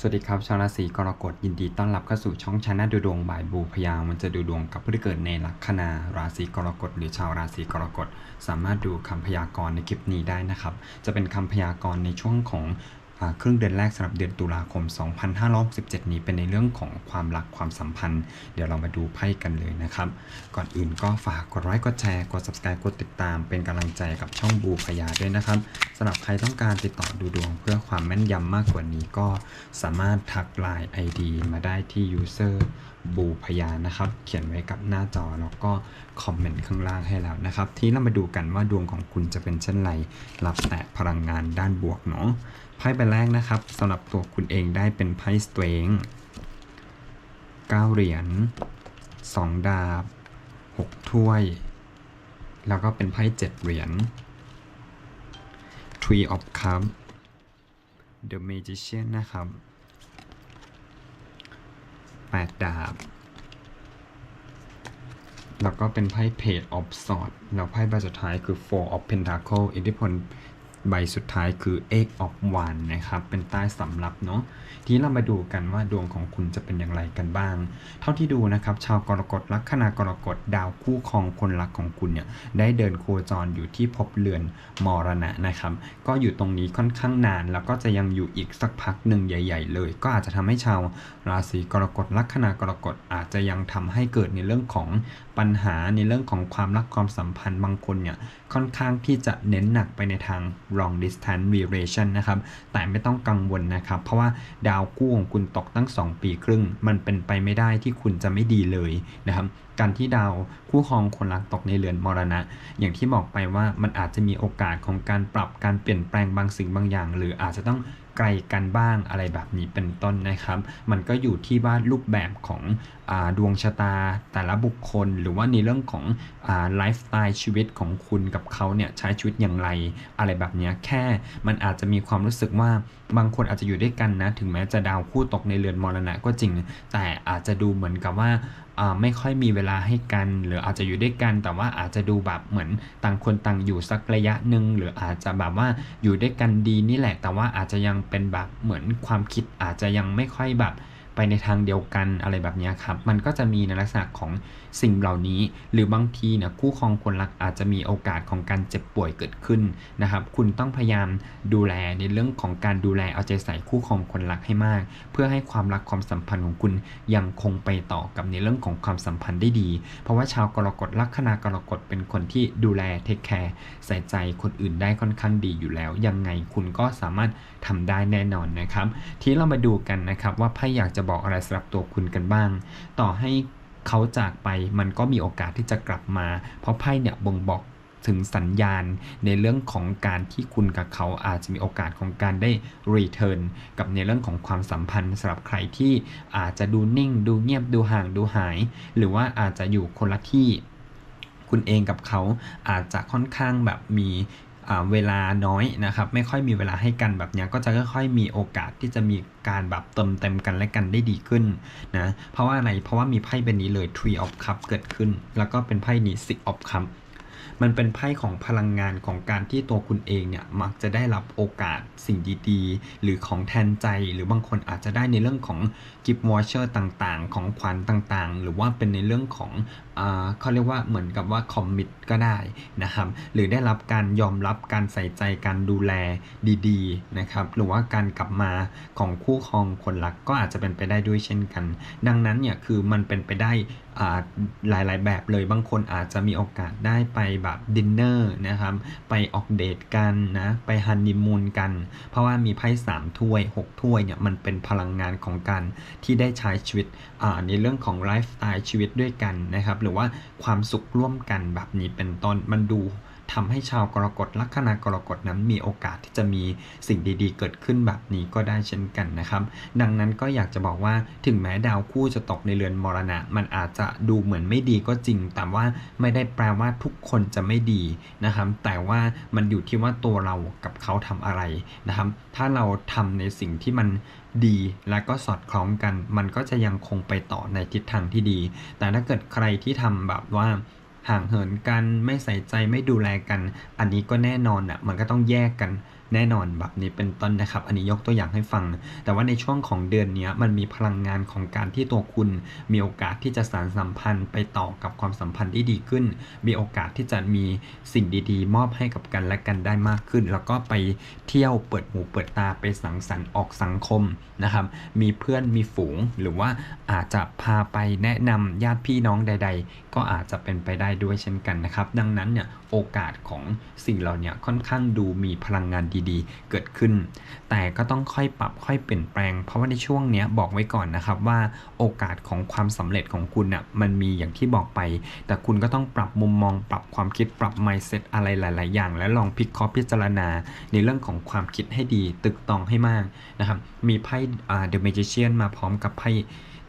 สวัสดีครับ ชาวราศีกรกฎยินดีต้อนรับเข้าสู่ช่องชาแนลดูดวงบ่ายบูพยามันจะดูดวงกับผู้ที่เกิดในลัคนาราศีกรกฎหรือชาวราศีกรกฎสามารถดูคำพยากรณ์ในคลิปนี้ได้นะครับ จะเป็นคำพยากรณ์ในช่วงของ ครึ่งเดือนแรกสำหรับเดือนตุลาคม 2567 นี้เป็นในเรื่องของความรักความสัมพันธ์ เดี๋ยวเรามาดูไพ่กันเลยนะครับ ก่อนอื่นก็ฝากกดไลค์กดแชร์กด subscribe กดติดตาม เป็นกำลังใจกับช่องบูพยาด้วยนะครับสำหรับใครต้องการติดต่อดูดวงเพื่อความแม่นยำมากกว่านี้ก็สามารถทักไลน์ ID มาได้ที่ user บูพยานนะครับ เขียนไว้กับหน้าจอแล้วก็คอมเมนต์ข้างล่างให้แล้วนะครับ ทีนี้เรามาดูกันว่าดวงของคุณจะเป็นเช่นไรรับแต่พลังงานด้านบวกเนาะไพ่ใบแรกนะครับสำหรับตัวคุณเองได้เป็นไพ่สเตรงเก้าเหรียญสองดาบหกถ้วย แล้วก็เป็นไพ่เจ็ดเหรียญ Tree of Cup The Magician นะครับ แปดดาบ แล้วก็เป็นไพ่เพจออฟซอร์ดแล้วไพ่ใบสุดท้ายคือ Four of Pentacle อิทธิพล ใบสุดท้ายคือ Eight of Wands นะครับ เป็นใต้สำรับเนาะ ทีนี้เรามาดูกันว่าดวงของคุณจะเป็นอย่างไรกันบ้าง เท่าที่ดูนะครับ ชาวกรกฎลัคนากรกฎดาวคู่ครองคนรักของคุณเนี่ย ได้เดินโคจรอยู่ที่ภพเรือนมรณะนะครับ ก็อยู่ตรงนี้ค่อนข้างนาน แล้วก็จะยังอยู่อีกสักพักหนึ่งใหญ่ ๆ เลย ก็อาจจะทำให้ชาวราศีกรกฎลัคนากรกฎอาจจะยังทำให้เกิดในเรื่องของ ปัญหาในเรื่องของความรักความสัมพันธ์บางคนเนี่ยค่อนข้างที่จะเน้นหนักไปในทาง long distance relation นะครับแต่ไม่ต้องกังวลนะครับ เพราะว่าดาวคู่ของคุณตกตั้ง 2 ปีครึ่ง มันเป็นไปไม่ได้ที่คุณจะไม่ดีเลยนะครับการที่ดาวคู่ครองคนรักตกในเรือนมรณะ อย่างที่บอกไปว่ามันอาจจะมีโอกาสของการปรับการเปลี่ยนแปลงบางสิ่งบางอย่าง หรืออาจจะต้องไกลกันบ้างอะไรแบบนี้เป็นต้นนะครับ มันก็อยู่ที่ว่ารูปแบบของ ดวงชะตาแต่ละบุคคล หรือว่าในเรื่องของไลฟ์สไตล์ชีวิตของคุณกับเขาเนี่ยใช้ชีวิตอย่างไรอะไรแบบนี้แค่มันอาจจะมีความรู้สึกว่าบางคนอาจจะอยู่ด้วยกันนะถึงแม้จะดาวคู่ตกในเรือนมรณะก็จริง แต่อาจจะดูเหมือนกับว่าไม่ค่อยมีเวลาให้กัน หรืออาจจะอยู่ด้วยกัน แต่ว่าอาจจะดูแบบเหมือนต่างคนต่างอยู่สักระยะหนึ่งหรืออาจจะแบบว่าอยู่ด้วยกันดีนี่แหละ แต่ว่าอาจจะยังเป็นแบบเหมือนความคิดอาจจะยังไม่ค่อยแบบ ไปในทางเดียวกันอะไรแบบนี้ครับ มันก็จะมีในลักษณะของสิ่งเหล่านี้ หรือบางทีเนี่ยคู่ครองคนรักอาจจะมีโอกาสของการเจ็บป่วยเกิดขึ้นนะครับ คุณต้องพยายามดูแลในเรื่องของการดูแลเอาใจใส่คู่ครองคนรักให้มาก เพื่อให้ความรักความสัมพันธ์ของคุณยังคงไปต่อกับในเรื่องของความสัมพันธ์ได้ดี เพราะว่าชาวกรกฎลัคนากรกฎเป็นคนที่ดูแลเทคแคร์ใส่ใจคนอื่นได้ค่อนข้างดีอยู่แล้ว ยังไงคุณก็สามารถทำได้แน่นอนนะครับ ทีเรามาดูกันนะครับว่าไพ่อยากจะบอกอะไรสำหรับตัวคุณกันบ้าง ต่อให้เขาจากไปมันก็มีโอกาสที่จะกลับมา เพราะไพ่เนี่ยบ่งบอกถึงสัญญาณในเรื่องของการที่คุณกับเขาอาจจะมีโอกาสของการได้รีเทิร์นกับในเรื่องของความสัมพันธ์สำหรับใครที่อาจจะดูนิ่ง ดูเงียบดูห่างดูหาย หรือว่าอาจจะอยู่คนละที่คุณเองกับเขาอาจจะค่อนข้างแบบมี เวลาน้อยนะครับ ไม่ค่อยมีเวลาให้กันแบบนี้ก็จะค่อยๆมีโอกาสที่จะมีการแบบเติมเต็มกันและกันได้ดีขึ้นนะเพราะว่าอะไรเพราะว่ามีไพ่เป็นนี้เลย Tree of Cup เกิดขึ้น แล้วก็เป็นไพ่นี้ Six of Cup มันเป็นไพ่ของพลังงานของการที่ตัวคุณเองเนี่ยมักจะได้รับโอกาสสิ่งดีๆ หรือของแทนใจ หรือบางคนอาจจะได้ในเรื่องของกิฟต์วอชเชอร์ต่างๆ ของขวัญต่างๆ หรือว่าเป็นในเรื่องของเขาเรียกว่าเหมือนกับว่าคอมมิตก็ได้นะครับหรือได้รับการยอมรับการใส่ใจการดูแลดีๆนะครับหรือว่าการกลับมาของคู่ครองคนรักก็อาจจะเป็นไปได้ด้วยเช่นกัน ดังนั้นเนี่ยคือมันเป็นไปได้ หลายๆ แบบเลยบางคนอาจจะมีโอกาสได้ไปแบบดินเนอร์นะครับ ไปออกเดทกันนะ ไปฮันนีมูนกัน เพราะว่ามีไพ่สามถ้วย 6 ถ้วยเนี่ย มันเป็นพลังงานของการที่ได้ใช้ชีวิตในเรื่องของไลฟ์สไตล์ชีวิตด้วยกันนะครับ หรือว่าความสุขร่วมกันแบบนี้เป็นต้นมันดู ทำให้ชาวกรกฎลัคนากรกฎนั้นมีโอกาสที่จะมีสิ่งดีๆ เกิดขึ้นแบบนี้ก็ได้เช่นกันนะครับ ดังนั้นก็อยากจะบอกว่าถึงแม้ดาวคู่จะตกในเรือนมรณะ มันอาจจะดูเหมือนไม่ดีก็จริง แต่ว่าไม่ได้แปลว่าทุกคนจะไม่ดีนะครับ แต่ว่ามันอยู่ที่ว่าตัวเรากับเขาทำอะไรนะครับ ถ้าเราทำในสิ่งที่มันดีและก็สอดคล้องกัน มันก็จะยังคงไปต่อในทิศทางที่ดี แต่ถ้าเกิดใครที่ทำแบบว่า ห่างเหินกันไม่ใส่ใจไม่ดูแลกัน อันนี้ก็แน่นอนอะมันก็ต้องแยกกันแน่นอนแบบนี้เป็นต้นนะครับ อันนี้ยกตัวอย่างให้ฟัง แต่ว่าในช่วงของเดือนนี้มันมีพลังงานของการที่ตัวคุณ มีโอกาสที่จะสานสัมพันธ์ไปต่อกับความสัมพันธ์ที่ดีขึ้น มีโอกาสที่จะมีสิ่งดีๆ มอบให้กับกันและกันได้มากขึ้น แล้วก็ไปเที่ยวเปิดหูเปิดตาไปสังสรรค์ออกสังคมนะครับ มีเพื่อนมีฝูงหรือว่าอาจจะพาไปแนะนำญาติพี่น้องใด ๆ ก็อาจจะเป็นไปได้ด้วยเช่นกันนะครับ ดังนั้นเนี่ยโอกาสของสิ่งเหล่านี้ค่อนข้างดูมีพลังงานดีๆ เกิดขึ้น แต่ก็ต้องค่อยปรับค่อยเปลี่ยนแปลง เพราะว่าในช่วงเนี้ยบอกไว้ก่อนนะครับว่าโอกาสของความสำเร็จของคุณน่ะมันมีอย่างที่บอกไป แต่คุณก็ต้องปรับมุมมอง ปรับความคิดปรับ mindset อะไรหลาย ๆ อย่าง และลองพิเคราะห์พิจารณา ในเรื่องของความคิดให้ดี ตึกตองให้มากนะครับมีไพ่อ่า The Magician มาพร้อมกับไพ่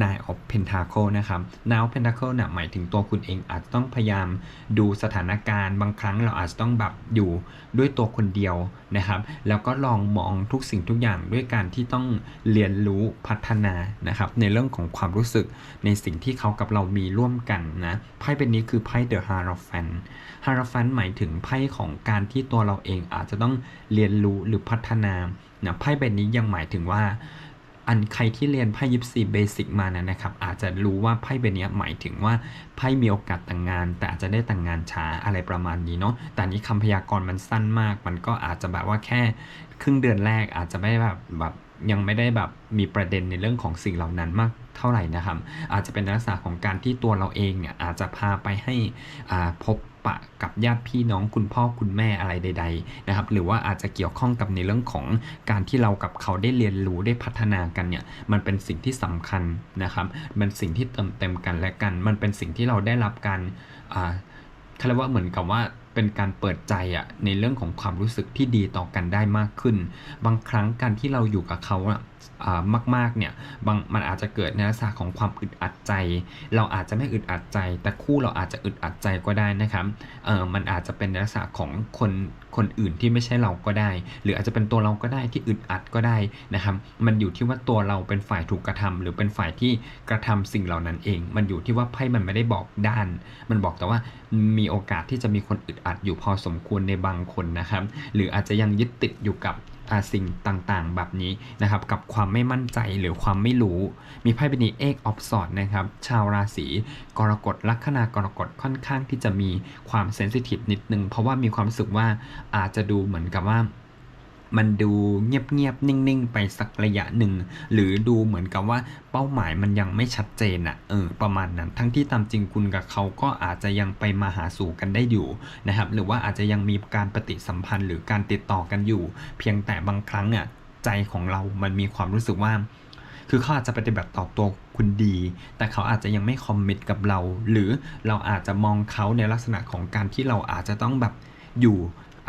Nine of Pentacle นะครับ Nine of Pentacle เนี่ยหมายถึงตัวคุณเองอาจจะต้องพยายามดูสถานการณ์บางครั้งเราอาจจะต้องแบบอยู่ด้วยตัวคนเดียวนะครับ แล้วก็ลองมองทุกสิ่งทุกอย่างด้วยการที่ต้องเรียนรู้พัฒนานะครับ ในเรื่องของความรู้สึกในสิ่งที่เขากับเรามีร่วมกันนะไพ่เป็นนี้คือไพ่ The Hierophant Hierophant หมายถึงไพ่ของการที่ตัวเราเองอาจจะต้องเรียนรู้หรือพัฒนานะไพ่ใบนี้ยังหมายถึงว่า อันใครที่เรียนไพ่ยิปซีเบสิกมานะนะครับ อาจจะรู้ว่าไพ่ใบนี้หมายถึงว่าไพ่มีโอกาสแต่งงาน แต่อาจจะได้แต่งงานช้าอะไรประมาณนี้เนาะแต่นี้คำพยากรณ์มันสั้นมาก มันก็อาจจะแบบว่าแค่ครึ่งเดือนแรกอาจจะไม่แบบแบบยังไม่ได้แบบมีประเด็นในเรื่องของสิ่งเหล่านั้นมากเท่าไหร่นะครับ อาจจะเป็นลักษณะของการที่ตัวเราเองเนี่ยอาจจะพาไปให้อาพบ ปะกับญาติพี่น้องคุณพ่อคุณแม่อะไรใด ๆ นะครับ หรือว่าอาจจะเกี่ยวข้องกับในเรื่องของการที่เรากับเขาได้เรียนรู้ได้พัฒนากันเนี่ยมันเป็นสิ่งที่สำคัญนะครับมันสิ่งที่เติมเต็มกันและกัน มันเป็นสิ่งที่เราได้รับการอ่าเขาเรียกว่าเหมือนกับว่าเป็นการเปิดใจอะในเรื่องของความรู้สึกที่ดีต่อกันได้มากขึ้น บางครั้งการที่เราอยู่กับเขาอะอ่า มากๆเนี่ยบางมันอาจจะเกิดในลักษณะของความอึดอัดใจ เราอาจจะไม่อึดอัดใจ แต่คู่เราอาจจะอึดอัดใจก็ได้นะครับเออมันอาจจะเป็นลักษณะของคนคนอื่นที่ไม่ใช่เราก็ได้ หรืออาจจะเป็นตัวเราก็ได้ที่อึดอัดก็ได้นะครับ มันอยู่ที่ว่าตัวเราเป็นฝ่ายถูกกระทำหรือเป็นฝ่ายที่กระทำสิ่งเหล่านั้นเอง มันอยู่ที่ว่าไพ่มันไม่ได้บอกด้าน มันบอกแต่ว่ามีโอกาสที่จะมีคนอึดอัดอยู่พอสมควรในบางคนนะครับ หรืออาจจะยังยึดติดอยู่กับ สิ่งต่างๆ แบบนี้นะครับ กับความไม่มั่นใจหรือความไม่รู้ มีไพ่เป็นเอกออฟสอดนะครับ ชาวราศีกรกฎลัคนากรกฎค่อนข้างที่จะมีความเซนซิทีฟนิดนึง เพราะว่ามีความรู้สึกว่าอาจจะดูเหมือนกับว่า มันดูเงียบๆนิ่งๆ ไปสักระยะหนึ่ง หรือดูเหมือนกับว่าเป้าหมายมันยังไม่ชัดเจนอะเออประมาณนั้น ทั้งที่ตามจริงคุณกับเขาก็อาจจะยังไปมาหาสู่กันได้อยู่นะครับ หรือว่าอาจจะยังมีการปฏิสัมพันธ์หรือการติดต่อกันอยู่ เพียงแต่บางครั้งเนี่ยใจของเรามันมีความรู้สึกว่าคือเขาอาจจะปฏิบัติต่อตัวคุณดี แต่เขาอาจจะยังไม่คอมมิตกับเรา หรือเราอาจจะมองเขาในลักษณะของการที่เราอาจจะต้องแบบอยู่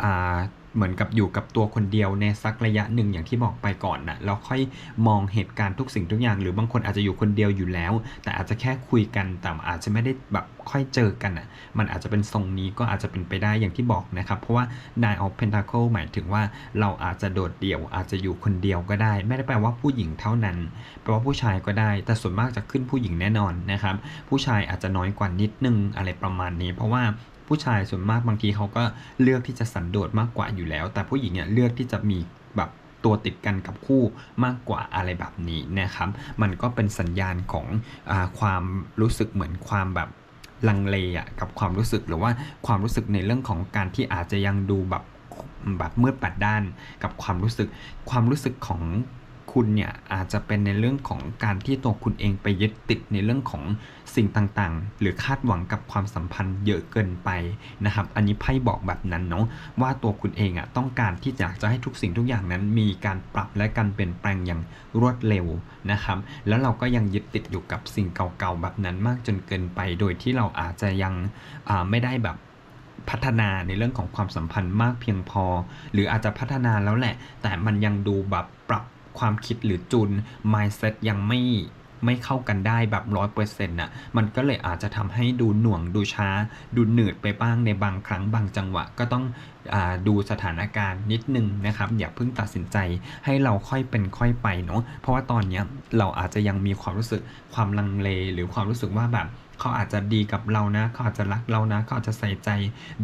อ่า เหมือนกับอยู่กับตัวคนเดียวในสักระยะหนึ่งอย่างที่บอกไปก่อนนะแล้วค่อยมองเหตุการณ์ทุกสิ่งทุกอย่าง หรือบางคนอาจจะอยู่คนเดียวอยู่แล้ว แต่อาจจะแค่คุยกันแต่อาจจะไม่ได้แบบค่อยเจอกันอะมันอาจจะเป็นทรงนี้ก็อาจจะเป็นไปได้อย่างที่บอกนะครับ เพราะว่า Nine of Pentacle หมายถึงว่าเราอาจจะโดดเดี่ยว อาจจะอยู่คนเดียวก็ได้ ไม่ได้แปลว่าผู้หญิงเท่านั้นแปลว่าผู้ชายก็ได้ แต่ส่วนมากจะขึ้นผู้หญิงแน่นอนนะครับผู้ชายอาจจะน้อยกว่านิดนึงอะไรประมาณนี้ เพราะว่า ผู้ชายส่วนมากบางทีเขาก็เลือกที่จะสันโดษมากกว่าอยู่แล้ว แต่ผู้หญิงเนี่ยเลือกที่จะมีแบบตัวติดกันกับคู่มากกว่าอะไรแบบนี้นะครับ มันก็เป็นสัญญาณของอความรู้สึกเหมือนความแบบลังเลอะกับความรู้สึกหรือว่าความรู้สึกในเรื่องของการที่อาจจะยังดูแบบแบบมืดแปดด้านกับความรู้สึกความรู้สึกของ คุณเนี่ยอาจจะเป็นในเรื่องของการที่ตัวคุณเองไปยึดติดในเรื่องของสิ่งต่างๆ หรือคาดหวังกับความสัมพันธ์เยอะเกินไปนะครับ อันนี้ไพ่บอกแบบนั้นเนาะว่าตัวคุณเองอะต้องการที่อยากจะให้ทุกสิ่งทุกอย่างนั้น มีการปรับและการเปลี่ยนแปลงอย่างรวดเร็วนะครับ แล้วเราก็ยังยึดติดอยู่กับสิ่งเก่าๆแบบนั้นมากจนเกินไป โดยที่เราอาจจะยังไม่ได้แบบพัฒนาในเรื่องของความสัมพันธ์มากเพียงพอ หรืออาจจะพัฒนาแล้วแหละ แต่มันยังดูแบบปรับ ความคิดหรือจูน mindset ยังไม่ไม่เข้ากันได้แบบร้อยเปอร์เซ็นต์น่ะ มันก็เลยอาจจะทำให้ดูหน่วงดูช้า ดูหนืดไปบ้างในบางครั้งบางจังหวะ ก็ต้องอดูสถานการณ์นิดนึงนะครับ อย่าเพิ่งตัดสินใจให้เราค่อยเป็นค่อยไปเนาะ เพราะว่าตอนเนี้ยเราอาจจะยังมีความรู้สึกความลังเล หรือความรู้สึกว่าแบบ เขาอาจจะดีกับเรานะ เขาอาจจะรักเรานะ เขาอาจจะใส่ใจ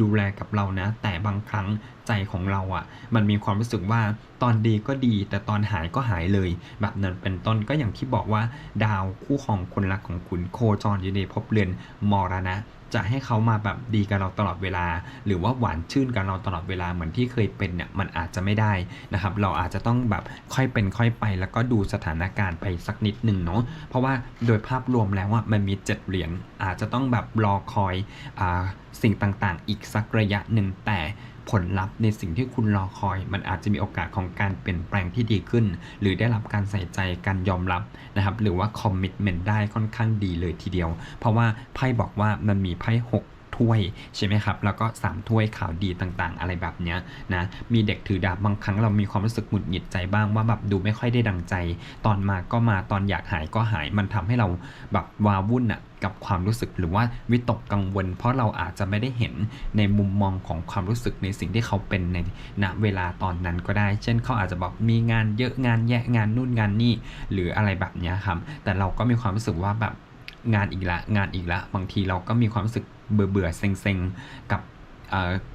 ดูแลกับเรานะ แต่บางครั้งใจของเราอะ่ะ มันมีความรู้สึกว่าตอนดีก็ดี แต่ตอนหายก็หายเลย แบบนั้นเป็นต้นก็อย่างที่บอกว่า ดาวคู่ของคนรักของคุณโคจรอยู่ในภพเรือนมรณะ จะให้เขามาแบบดีกับเราตลอดเวลา หรือว่าหวานชื่นกับเราตลอดเวลาเหมือนที่เคยเป็นเนี่ยมันอาจจะไม่ได้นะครับ เราอาจจะต้องแบบค่อยเป็นค่อยไป แล้วก็ดูสถานการณ์ไปสักนิดหนึ่งเนาะเพราะว่าโดยภาพรวมแล้วอะมันมีเจ็ดเหรียญอาจจะต้องแบบรอคอยอาสิ่งต่างๆ อีกสักระยะหนึ่งแต่ ผลลัพธ์ในสิ่งที่คุณรอคอย มันอาจจะมีโอกาสของการเปลี่ยนแปลงที่ดีขึ้น หรือได้รับการใส่ใจการยอมรับนะครับ หรือว่าคอมมิ t เมนต์ได้ค่อนข้างดีเลยทีเดียว เพราะว่าไพ่บอกว่ามันมีไพ่หกถ้วยใช่ไหมครับ แล้วก็ 3 ถ้วยข่าวดีต่างๆ อะไรแบบเนี้ยนะ มีเด็กถือดาบบางครั้งเรามีความรู้สึกหงุดหงิดใจบ้างว่าแบบดูไม่ค่อยได้ดังใจ ตอนมาก็มาตอนอยากหายก็หาย มันทำให้เราแบบวาวุ่นอะ กับความรู้สึกหรือว่าวิตกกังวล เพราะเราอาจจะไม่ได้เห็นในมุมมองของความรู้สึกในสิ่งที่เขาเป็นในณเวลาตอนนั้นก็ได้ เช่นเขาอาจจะบอกมีงานเยอะงานแยะงานนู่นงานนี่ หรืออะไรแบบนี้ครับแต่เราก็มีความรู้สึกว่าแบบงานอีกละงานอีกละ บางทีเราก็มีความรู้สึกเบื่อเบื่อเซ็งเซ็งๆกับ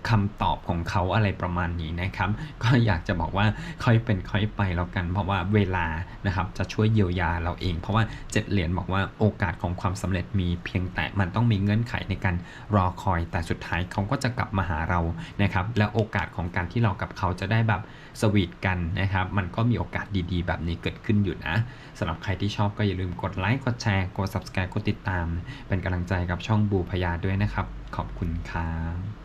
คำตอบของเขาอะไรประมาณนี้นะครับ ก็อยากจะบอกว่าค่อยเป็นค่อยไปแล้วกัน เพราะว่าเวลานะครับจะช่วยเยียวยาเราเอง เพราะว่าเจ็ดเหรียญบอกว่าโอกาสของความสำเร็จมีเพียงแต่มันต้องมีเงื่อนไขในการรอคอย แต่สุดท้ายเขาก็จะกลับมาหาเรานะครับ และโอกาสของการที่เรากับเขาจะได้แบบสวีทกันนะครับ มันก็มีโอกาสดีๆ แบบนี้เกิดขึ้นอยู่นะสำหรับใครที่ชอบก็อย่าลืมกดไลค์กดแชร์กด subscribe กดติดตาม เป็นกำลังใจกับช่องบูพยาด้วยนะครับ ขอบคุณครับ